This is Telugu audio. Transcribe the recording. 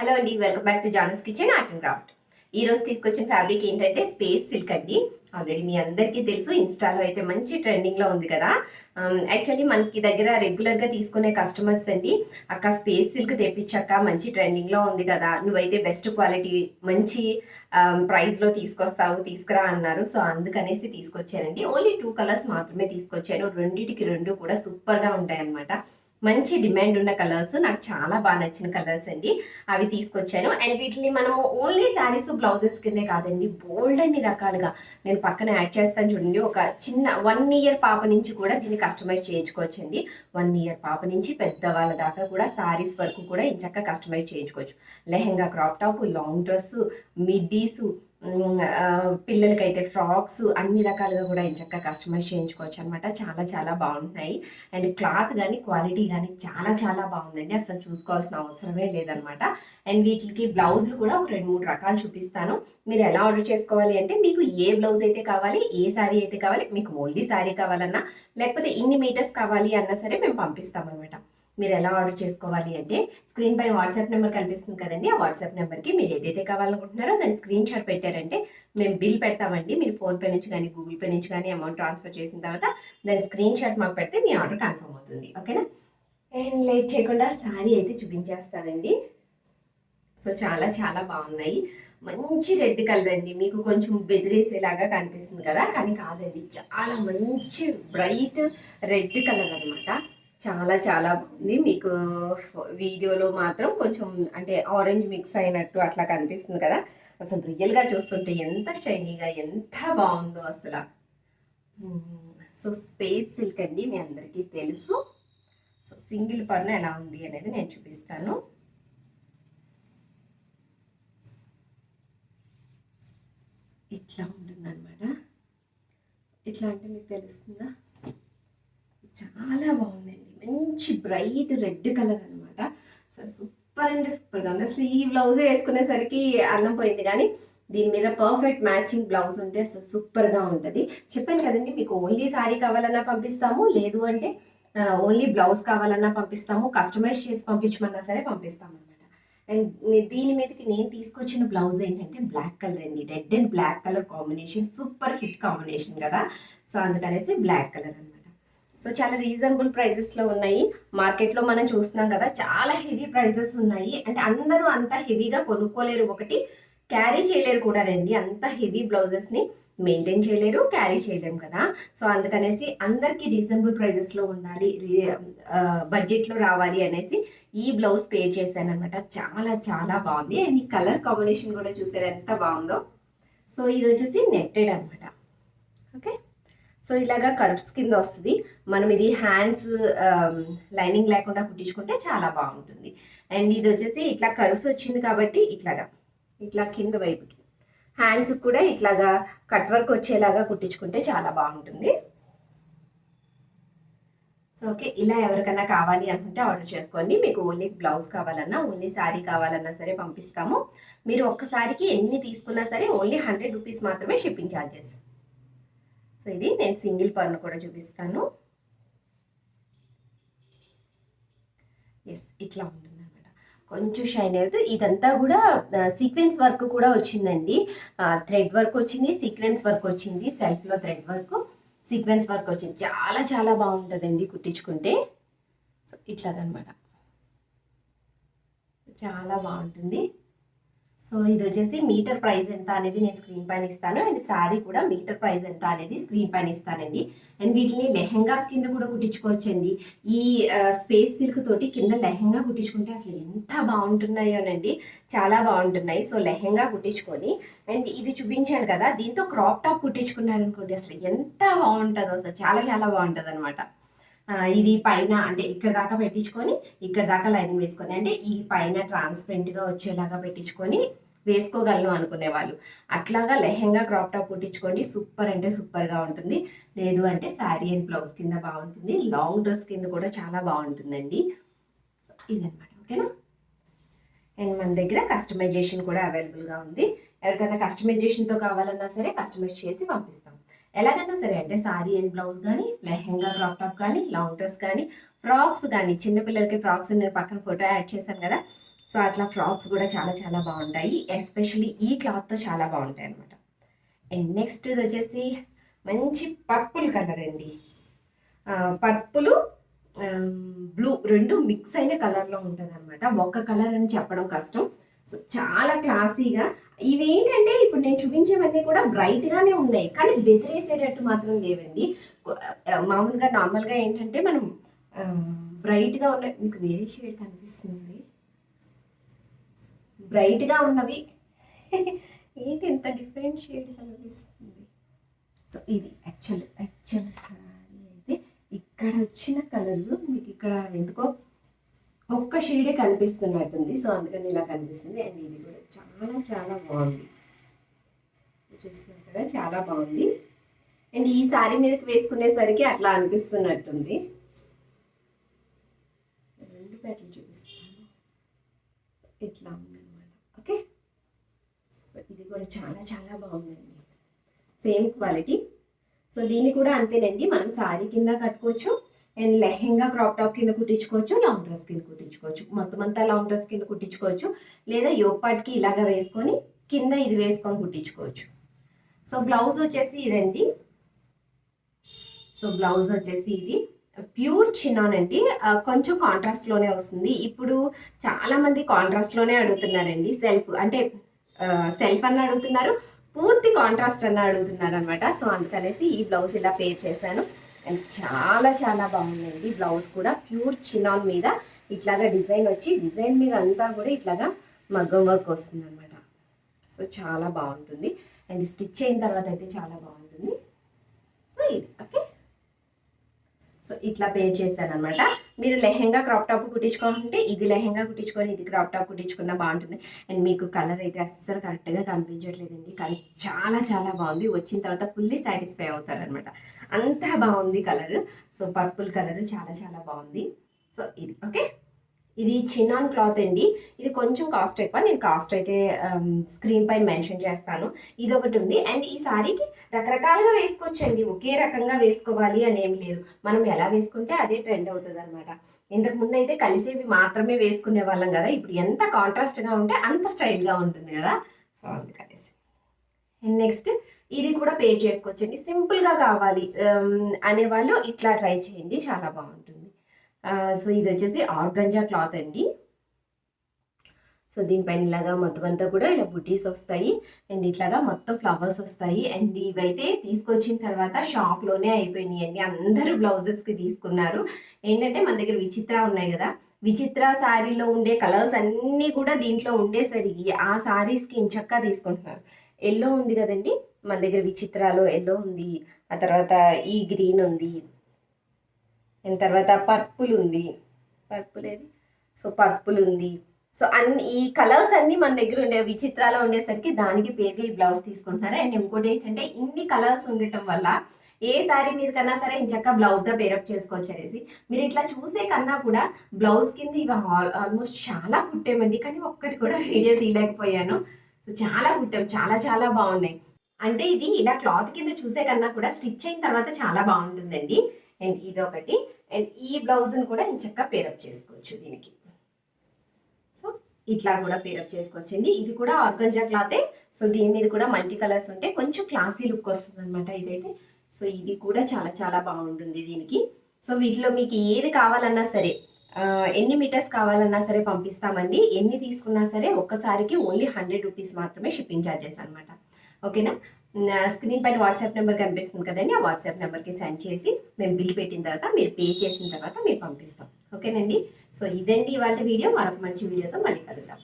హలో అండి welcome back to Janu's kitchen art and craft ఈ రోజు తీసుకొచ్చిన ఫ్యాబ్రిక్ ఏంటంటే స్పేస్ సిల్క్ అండి. ఆల్రెడీ మీ అందరికీ తెలుసు ఇన్స్టాలో అయితే మంచి ట్రెండింగ్లో ఉంది కదా. Um, యాక్చువల్లీ మనకి దగ్గర రెగ్యులర్గా తీసుకునే కస్టమర్స్ అండి అక్క స్పేస్ సిల్క్ తెప్పించాక మంచి ట్రెండింగ్లో ఉంది కదా. నువ్వైతే బెస్ట్ క్వాలిటీ మంచి um, ప్రైస్లో తీసుకొస్తావు తీసుకురా అన్నారు. సో అందుకనేసి తీసుకొచ్చానండి. ఓన్లీ టూ కలర్స్ మాత్రమే తీసుకొచ్చాను. రెండింటికి రెండు కూడా సూపర్గా ఉంటాయి అన్నమాట మంచి డిమాండ్ ఉన్న కలర్స్ నాకు చాలా బాగా నచ్చిన కలర్స్ అండి. అవి తీసుకొచ్చాను. అండ్ వీటిని మనము ఓన్లీ శారీస్ బ్లౌజెస్ కిందే కాదండి బోల్డ్ అన్ని రకాలుగా నేను పక్కన యాడ్ చేస్తాను చూడండి. ఒక చిన్న వన్ ఇయర్ పాప నుంచి కూడా దీన్ని కస్టమైజ్ చేయించుకోవచ్చండి. వన్ ఇయర్ పాప నుంచి పెద్దవాళ్ళ దాకా కూడా శారీస్ వరకు కూడా ఇంచక్క కస్టమైజ్ చేయించుకోవచ్చు. Lehenga crop top long dress middies పిల్లలకైతే ఫ్రాక్స్ అన్ని రకాలుగా కూడా ఇంచక్క కస్టమైజ్ చేయించుకోవచ్చు అనమాట చాలా చాలా బాగుంటున్నాయి. అండ్ క్లాత్ కానీ క్వాలిటీ కానీ చాలా చాలా బాగుందండి. అసలు చూసుకోవాల్సిన అవసరమే లేదనమాట అండ్ వీటికి బ్లౌజులు కూడా ఒక రెండు మూడు రకాలు చూపిస్తాను. మీరు ఎలా ఆర్డర్ చేసుకోవాలి అంటే మీకు ఏ బ్లౌజ్ అయితే కావాలి ఏ శారీ అయితే కావాలి మీకు ఓన్లీ శారీ కావాలన్నా లేకపోతే ఇన్ని మీటర్స్ కావాలి అన్నా సరే మేము పంపిస్తామన్నమాట. మీరు ఎలా ఆర్డర్ చేసుకోవాలి అంటే స్క్రీన్ పైన వాట్సాప్ నెంబర్ కనిపిస్తుంది కదండి ఆ వాట్సాప్ నెంబర్కి మీరు ఏదైతే కావాలనుకుంటున్నారో దాన్ని స్క్రీన్ షాట్ పెట్టారంటే మేము బిల్ పెడతామండి. మీరు ఫోన్పే నుంచి కానీ గూగుల్ పే నుంచి కానీ అమౌంట్ ట్రాన్స్ఫర్ చేసిన తర్వాత దాని స్క్రీన్ షాట్ మాకు పెడితే మీ ఆర్డర్ కన్ఫర్మ్ అవుతుంది. ఓకేనా? అండ్ లేట్ చేయకుండా శారీ అయితే చూపించేస్తానండి. సో చాలా చాలా బాగున్నాయి. మంచి రెడ్ కలర్ అండి. మీకు కొంచెం బెదిరేసేలాగా కనిపిస్తుంది కదా? కానీ కాదండి చాలా మంచి బ్రైట్ రెడ్ కలర్ అనమాట చాలా చాలా బాగుంది మీకు వీడియోలో మాత్రం కొంచెం అంటే ఆరెంజ్ మిక్స్ అయినట్టు అట్లా కనిపిస్తుంది కదా. అసలు రియల్గా చూస్తుంటే ఎంత షైనీగా ఎంత బాగుందో అసలు. సో స్పేస్ సిల్క్ అండి మీ అందరికీ తెలుసు. సో సింగిల్ పర్ను ఎలా ఉంది అనేది నేను చూపిస్తాను. ఇట్లా ఉంటుందన్నమాట. ఇట్లా అంటే మీకు తెలుస్తుందా? చాలా బాగుందండి. మంచి బ్రైట్ రెడ్ కలర్ అనమాట అసలు సూపర్ అంటే సూపర్గా ఉంది. అసలు ఈ బ్లౌజ్ వేసుకునేసరికి అన్నం పోయింది కానీ దీని మీద పర్ఫెక్ట్ మ్యాచింగ్ బ్లౌజ్ ఉంటే అసలు సూపర్గా ఉంటుంది. చెప్పాను కదండి మీకు ఓన్లీ శారీ కావాలన్నా పంపిస్తాము లేదు అంటే ఓన్లీ బ్లౌజ్ కావాలన్నా పంపిస్తాము కస్టమైజ్ చేసి పంపించమన్నా సరే పంపిస్తాము అనమాట అండ్ దీని మీదకి నేను తీసుకొచ్చిన బ్లౌజ్ ఏంటంటే బ్లాక్ కలర్ అండి. Red and black colour combination super hit combination కదా. సో అందుకనేసి బ్లాక్ కలర్ అనమాట సో చాలా రీజనబుల్ ప్రైజెస్లో ఉన్నాయి. మార్కెట్లో మనం చూస్తున్నాం కదా చాలా హెవీ ప్రైజెస్ ఉన్నాయి. అంటే అందరూ అంత హెవీగా కొనుక్కోలేరు ఒకటి క్యారీ చేయలేరు కూడా రండి. అంత హెవీ బ్లౌజెస్ని మెయింటైన్ చేయలేరు క్యారీ చేయలేము కదా. సో అందుకనేసి అందరికీ రీజనబుల్ ప్రైజెస్లో ఉండాలి బడ్జెట్లో రావాలి అనేసి ఈ బ్లౌజ్ పే చేశాను అనమాట చాలా చాలా బాగుంది. అండ్ ఈ కలర్ కాంబినేషన్ కూడా చూసారు ఎంత బాగుందో. సో ఇది వచ్చేసి నెట్టెడ్ అనమాట ఓకే సో ఇలాగా కర్వ్స్ కింద వస్తుంది. మనం ఇది హ్యాండ్స్ లైనింగ్ లేకుండా కుట్టించుకుంటే చాలా బాగుంటుంది. అండ్ ఇది వచ్చేసి ఇట్లా కర్వ్స్ వచ్చింది కాబట్టి ఇట్లాగా ఇట్లా కింద వైపుకి. హ్యాండ్స్ కూడా ఇట్లాగా కట్ వర్క్ వచ్చేలాగా కుట్టించుకుంటే చాలా బాగుంటుంది. సో ఓకే ఇలా ఎవరికైనా కావాలి అనుకుంటే ఆర్డర్ చేసుకోండి. మీకు ఓన్లీ బ్లౌజ్ కావాలన్నా ఓన్లీ శారీ కావాలన్నా సరే పంపిస్తాము. మీరు ఒక్కసారికి ఎన్ని తీసుకున్నా సరే ఓన్లీ హండ్రెడ్ రూపీస్ మాత్రమే షిప్పింగ్ ఛార్జెస్ సో ఇది నేను సింగిల్ పర్న్ కూడా చూపిస్తాను. ఎస్ ఇట్లా ఉంటుంది అనమాట కొంచెం షైన్ అవుతుంది ఇదంతా కూడా సీక్వెన్స్ వర్క్ కూడా వచ్చిందండి. థ్రెడ్ వర్క్ వచ్చింది సీక్వెన్స్ వర్క్ వచ్చింది సెల్ఫ్లో థ్రెడ్ వర్క్ సీక్వెన్స్ వర్క్ వచ్చింది. చాలా చాలా బాగుంటుందండి కుట్టించుకుంటే. సో ఇట్లాగనమాట చాలా బాగుంటుంది. సో ఇది వచ్చేసి మీటర్ ప్రైస్ ఎంత అనేది నేను స్క్రీన్ పైన ఇస్తాను. అండ్ శారీ కూడా మీటర్ ప్రైస్ ఎంత అనేది స్క్రీన్ పైన ఇస్తానండి. అండ్ వీటిని లెహెంగాస్ కింద కూడా కుట్టించుకోవచ్చండి. ఈ స్పేస్ సిల్క్ తోటి కింద లెహెంగా కుట్టించుకుంటే అసలు ఎంత బాగుంటున్నాయోనండి చాలా బాగుంటున్నాయి. సో లెహెంగా కుట్టించుకొని అండ్ ఇది చూపించాను కదా దీంతో క్రాప్ టాప్ కుట్టించుకున్నారనుకోండి అసలు ఎంత బాగుంటుందో అసలు చాలా చాలా బాగుంటుంది అనమాట ఇది పైన అంటే ఇక్కడ దాకా పెట్టించుకొని ఇక్కడ దాకా లైనింగ్ వేసుకొని అంటే ఈ పైన ట్రాన్స్పరెంట్గా వచ్చేలాగా పెట్టించుకొని వేసుకోగలను అనుకునే వాళ్ళు. అట్లాగా లెహెంగా క్రాప్ టాప్ కుట్టించుకోండి. సూపర్ అంటే సూపర్గా ఉంటుంది. లేదు అంటే శారీ అండ్ బ్లౌజ్ కింద బాగుంటుంది. లాంగ్ డ్రెస్ కింద కూడా చాలా బాగుంటుందండి. ఇదనమాట ఓకేనా అండ్ మన దగ్గర కస్టమైజేషన్ కూడా అవైలబుల్గా ఉంది. ఎవరికైనా కస్టమైజేషన్తో కావాలన్నా సరే కస్టమైజ్ చేసి పంపిస్తాం. ఎలాగైనా సరే అంటే సారీ అండ్ బ్లౌజ్ కానీ లెహెంగా క్రాప్ టాప్ కానీ లాంగ్ డ్రెస్ కానీ ఫ్రాక్స్ కానీ చిన్నపిల్లలకి ఫ్రాక్స్ నేను పక్కన ఫోటో యాడ్ చేశాను కదా. సో అట్లా ఫ్రాక్స్ కూడా చాలా చాలా బాగుంటాయి. ఎస్పెషల్లీ ఈ క్లాత్తో చాలా బాగుంటాయి అనమాట అండ్ నెక్స్ట్ ఇది వచ్చేసి మంచి పర్పుల్ కలర్ అండి. పర్పులు బ్లూ రెండు మిక్స్ అయిన కలర్లో ఉంటుంది అనమాట ఒక్క కలర్ అని చెప్పడం కష్టం. సో చాలా క్లాసీగా ఇవి ఏంటంటే ఇప్పుడు నేను చూపించేవన్నీ కూడా బ్రైట్గానే ఉన్నాయి. కానీ బెదిరేసేటట్టు మాత్రం లేవండి. మామూలుగా నార్మల్గా ఏంటంటే మనం బ్రైట్గా ఉన్నాయి మీకు వేరే షేడ్ కనిపిస్తుంది. బ్రైట్గా ఉన్నవి. ఏంటి ఇంత డిఫరెంట్ షేడ్ కనిపిస్తుంది సో ఇది యాక్చువల్ యాక్చువల్ సారీ అయితే ఇక్కడ వచ్చిన కలర్ మీకు ఇక్కడ ఎందుకో ఒక్క షేడే కనిపిస్తున్నట్టుంది. సో అందుకని ఇలా కనిపిస్తుంది. అండ్ ఇది కూడా చాలా చాలా బాగుంది. చూస్తున్నారు కదా చాలా బాగుంది. అండ్ ఈ శారీ మీదకి వేసుకునేసరికి అట్లా అనిపిస్తున్నట్టుంది. రెండు పేటలు చూపిస్తాను. ఇట్లా ఉందన్నమాట. ఓకే? ఇది కూడా చాలా చాలా బాగుందండి సేమ్ క్వాలిటీ. సో దీన్ని కూడా అంతేనండి. మనం శారీ కింద కట్టుకోవచ్చు. అండ్ లెహెంగా క్రాప్ టాప్ కింద కుట్టించుకోవచ్చు లాంగ్ డ్రెస్ కింద కుట్టించుకోవచ్చు. మొత్తం అంతా లాంగ్ డ్రెస్ కింద కుట్టించుకోవచ్చు. లేదా యోగపాటికి ఇలాగ వేసుకొని కింద ఇది వేసుకొని కుట్టించుకోవచ్చు. సో బ్లౌజ్ వచ్చేసి ఇదండి. సో బ్లౌజ్ వచ్చేసి ఇది. ప్యూర్ చినాన్ అండి. కొంచెం కాంట్రాస్ట్లోనే వస్తుంది. ఇప్పుడు చాలామంది కాంట్రాస్ట్లోనే అడుగుతున్నారండి. సెల్ఫ్ అంటే సెల్ఫ్ అన్న అడుగుతున్నారు పూర్తి కాంట్రాస్ట్ అన్న అడుగుతున్నారు అనమాట సో అందుకనేసి ఈ బ్లౌజ్ ఇలా పే చేశాను. అండ్ చాలా చాలా బాగుందండి. బ్లౌజ్ కూడా ప్యూర్ చినాన్ మీద ఇట్లాగా డిజైన్ వచ్చి డిజైన్ మీద అంతా కూడా ఇట్లాగా మగ్గం వర్క్ వస్తుంది అనమాట సో చాలా బాగుంటుంది. అండ్ స్టిచ్ అయిన తర్వాత అయితే చాలా బాగుంటుంది సో ఇది ఓకే సో ఇట్లా పే చేశాను అనమాట మీరు లెహెంగా క్రాప్ టాప్ కుట్టించుకోవాలంటే ఇది లెహెంగా కుట్టించుకొని ఇది క్రాప్ టాప్ కుట్టించుకున్నా బాగుంటుంది. అండ్ మీకు కలర్ అయితే అస్సలు కరెక్ట్గా కనిపించట్లేదండి. కానీ చాలా చాలా బాగుంది. వచ్చిన తర్వాత ఫుల్లీ సాటిస్ఫై అవుతారనమాట. అంతా బాగుంది కలర్ సో పర్పుల్ కలర్ చాలా చాలా బాగుంది. సో ఇది ఓకే ఇది చిన్నాన్ క్లాత్ అండి. ఇది కొంచెం కాస్ట్ ఎక్కువ. నేను కాస్ట్ అయితే స్క్రీన్ పైన మెన్షన్ చేస్తాను. ఇది ఒకటి ఉంది. అండ్ ఈ సారీకి రకరకాలుగా వేసుకోవచ్చండి. ఒకే రకంగా వేసుకోవాలి అని ఏం లేదు. మనం ఎలా వేసుకుంటే అదే ట్రెండ్ అవుతుంది అనమాట ఇంతకు ముందు అయితే కలిసేవి మాత్రమే వేసుకునే వాళ్ళం కదా. ఇప్పుడు ఎంత కాంట్రాస్ట్గా ఉంటే అంత స్టైల్గా ఉంటుంది కదా. సో అందుకనేసి. అండ్ నెక్స్ట్ ఇది కూడా పే చేసుకోవచ్చండి. సింపుల్గా కావాలి అనేవాళ్ళు ఇట్లా ట్రై చేయండి. చాలా బాగుంటుంది. సో ఇది వచ్చేసి ఆర్గంజా క్లాత్ అండి. సో దీనిపైన ఇలాగా మొత్తం అంతా కూడా ఇలా బుటీస్ వస్తాయి. అండ్ ఇట్లాగా మొత్తం ఫ్లవర్స్ వస్తాయి. అండ్ ఇవైతే తీసుకొచ్చిన తర్వాత షాప్లోనే అయిపోయినాయి అండి. అందరూ బ్లౌజెస్కి తీసుకున్నారు. ఏంటంటే మన దగ్గర విచిత్ర ఉన్నాయి కదా. విచిత్ర శారీలో ఉండే కలర్స్ అన్నీ కూడా దీంట్లో ఉండేసరికి ఆ శారీస్కి ఇంచక్కా తీసుకుంటున్నారు. ఎల్లో ఉంది కదండి. మన దగ్గర విచిత్రాలో ఎల్లో ఉంది. ఆ తర్వాత ఈ గ్రీన్ ఉంది. అండ్ తర్వాత పర్పుల్ ఉంది పర్పుల్ ఏది సో పర్పుల్ ఉంది సో అన్ని ఈ కలర్స్ అన్ని మన దగ్గర ఉండే విచిత్రాలు ఉండేసరికి దానికి పేరుగా ఈ బ్లౌజ్ తీసుకుంటున్నారు. అండ్ ఇంకోటి ఏంటంటే ఇన్ని కలర్స్ ఉండటం వల్ల ఏ శారీ మీద కన్నా సరే ఇంచక్క బ్లౌజ్గా పేరప్ చేసుకోవచ్చు అనేసి. మీరు ఇట్లా చూసే కన్నా కూడా బ్లౌజ్ కింద ఇవి ఆల్మోస్ట్ చాలా కుట్టామండి. కానీ ఒక్కటి కూడా వీడియో తీయలేకపోయాను. సో చాలా కుట్టాం. చాలా చాలా బాగున్నాయి. అంటే ఇది ఇలా క్లాత్ కింద చూసే కన్నా కూడా స్టిచ్ అయిన తర్వాత చాలా బాగుంటుందండి. అండ్ ఇది ఒకటి అండ్ ఈ బ్లౌజ్ని కూడా ఇంచక్క పేరప్ చేసుకోవచ్చు దీనికి. సో ఇట్లా కూడా పేరప్ చేసుకోవచ్చండి. ఇది కూడా ఆర్గంజా క్లాతే. సో దీని మీద కూడా మల్టీ కలర్స్ ఉంటే కొంచెం క్లాసీ లుక్ వస్తుంది అనమాట ఇదైతే. సో ఇది కూడా చాలా చాలా బాగుంటుంది దీనికి. సో వీటిలో మీకు ఏది కావాలన్నా సరే ఎన్ని మీటర్స్ కావాలన్నా సరే పంపిస్తామండి. ఎన్ని తీసుకున్నా సరే ఒక్కసారికి ఓన్లీ హండ్రెడ్ రూపీస్ మాత్రమే షిప్పింగ్ ఛార్జెస్ అనమాట ఓకేనా? స్క్రీన్ పైన వాట్సాప్ నెంబర్ కనిపిస్తుంది కదండి ఆ వాట్సాప్ నెంబర్కి సెండ్ చేసి మేము బిల్ పెట్టిన తర్వాత మీరు పే చేసిన తర్వాత మేము పంపిస్తాం. ఓకేనండి? సో ఇదండి ఇవాళ వీడియో. మరొక మంచి వీడియోతో మళ్ళీ కలుద్దాం.